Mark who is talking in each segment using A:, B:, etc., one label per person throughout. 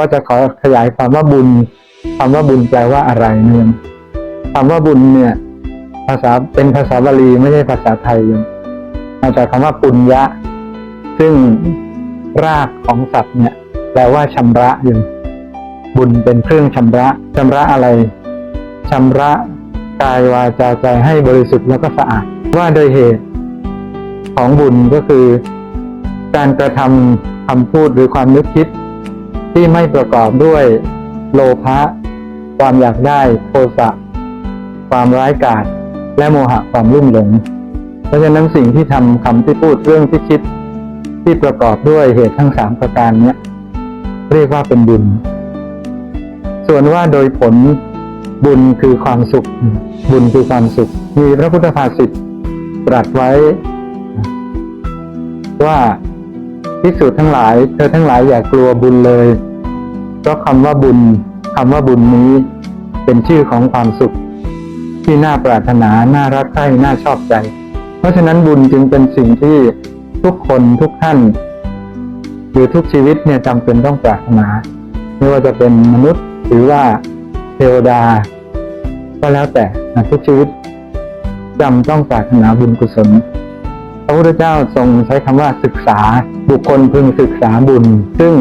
A: ก็จะขอขยายความว่าบุญคำว่าบุญแปลว่าอะไรเนี่ยคำว่าบุญเนี่ย ภาษาเป็นภาษาบาลีไม่ใช่ภาษาไทยยมมาจากคำว่าปุญญะ ซึ่งรากของศัพท์เนี่ยแปลว่าชำระอยู่บุญเป็นเครื่องชำระชำระอะไรชำระกายวาจาใจให้บริสุทธิ์แล้วก็สะอาด ว่าโดยเหตุของบุญก็คือ การกระทำคำพูดหรือความนึกคิด ที่ไม่ประกอบด้วยโลภะความอยากได้โทสะความร้ายกาจและโมหะความรุ่มหลง เพราะฉะนั้นสิ่งที่ทำคำที่พูดเรื่องที่คิดที่ประกอบด้วยเหตุทั้งสามประการเนี้ยเรียกว่าเป็นบุญ ส่วนว่าโดยผลบุญคือความสุข บุญคือความสุข มีพระพุทธภาษิตตรัสไว้ว่า พิสูจน์ทั้งหลาย เธอทั้งหลายอย่ากลัวบุญเลย เพราะคำว่าบุญคำว่าบุญนี้ เป็นชื่อของความสุข ที่น่าปรารถนา น่ารักใคร่น่าชอบใจ เพราะฉะนั้นบุญจึงเป็นสิ่งที่ทุกคนทุกท่าน หรือทุกชีวิตเนี่ยจำเป็นต้องปรารถนา ไม่ว่าจะเป็นมนุษย์หรือว่าเทวดา ก็แล้วแต่ทุกชีวิตจำต้องปรารถนาบุญกุศล ระพุทธเจ้าทรงใช้คำว่าศึกษาบุคคลพึงศึกษาบุญ ซึ่ง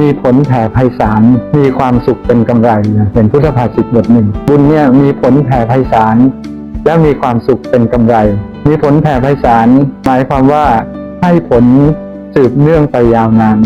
A: มีผลแผ่ไพศาล มีความสุขเป็นกำไรเป็นพุทธภาษิตบทหนึ่ง บุญเนี่ยมีผลแผ่ไพศาล และมีความสุขเป็นกำไร มีผลแผ่ไพศาล หมายความว่าให้ผลสืบเนื่องไปยาวนาน